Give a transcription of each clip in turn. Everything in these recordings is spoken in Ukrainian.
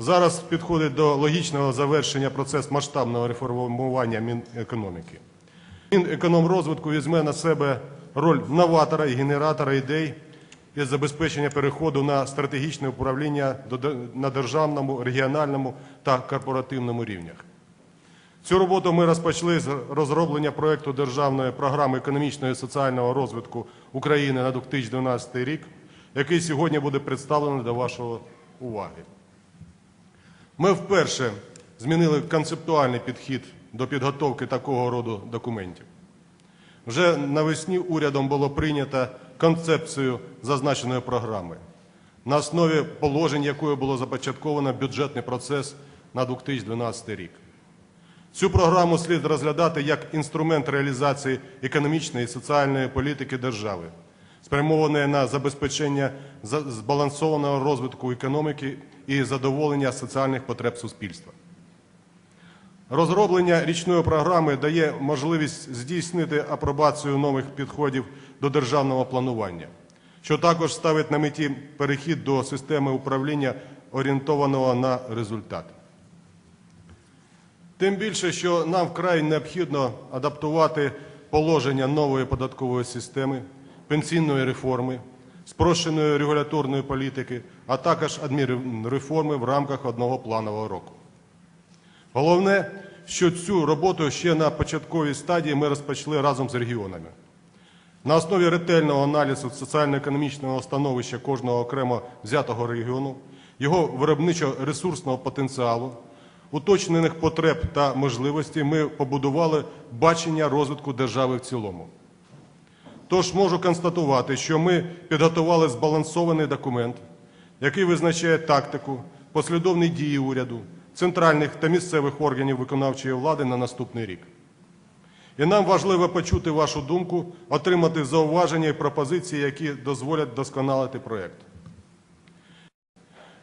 Зараз підходить до логічного завершення процес масштабного реформування Мінекономіки. Мінекономрозвитку візьме на себе роль новатора і генератора ідей із забезпечення переходу на стратегічне управління на державному, регіональному та корпоративному рівнях. Цю роботу ми розпочали з розроблення проекту державної програми економічного і соціального розвитку України на 2012 рік, який сьогодні буде представлений до вашої уваги. Ми вперше змінили концептуальний підхід до підготовки такого роду документів. Вже навесні урядом було прийнято концепцію зазначеної програми, на основі положень якої було започатковано бюджетний процес на 2012 рік. Цю програму слід розглядати як інструмент реалізації економічної і соціальної політики держави, спрямованої на забезпечення збалансованого розвитку економіки і задоволення соціальних потреб суспільства. Розроблення річної програми дає можливість здійснити апробацію нових підходів до державного планування, що також ставить на меті перехід до системи управління, орієнтованого на результат. Тим більше, що нам вкрай необхідно адаптувати положення нової податкової системи, пенсійної реформи, спрощеної регуляторної політики, а також адмінреформи в рамках одного планового року. Головне, що цю роботу ще на початковій стадії ми розпочали разом з регіонами. На основі ретельного аналізу соціально-економічного становища кожного окремо взятого регіону, його виробничо-ресурсного потенціалу, уточнених потреб та можливостей ми побудували бачення розвитку держави в цілому. Тож можу констатувати, що ми підготували збалансований документ, який визначає тактику, послідовні дії уряду, центральних та місцевих органів виконавчої влади на наступний рік. І нам важливо почути вашу думку, отримати зауваження і пропозиції, які дозволять досконалити проєкт.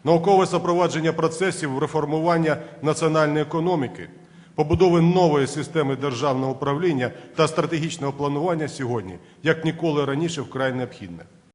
Наукове запровадження процесів реформування національної економіки, побудови нової системи державного управління та стратегічного планування сьогодні, як ніколи раніше, вкрай необхідне.